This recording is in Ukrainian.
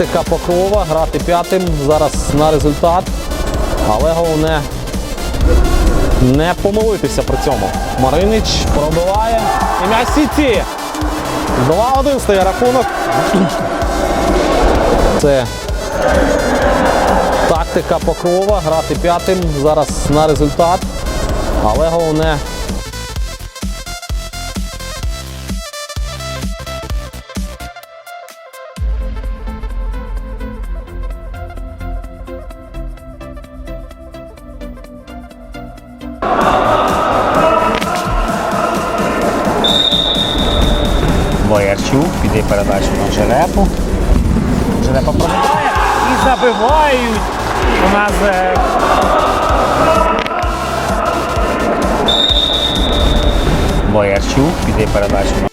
Тактика покрова, грати п'ятим зараз на результат. Але головне не помилитися при цьому. Маринич пробиває. І м'яч 2-1 стає рахунок. Це тактика покрова, грати п'ятим зараз на результат. Але головне Боярчук піде передачу на Жерепу. Жерепа пробиває і забивають. У нас е, Боярчук піде передачу на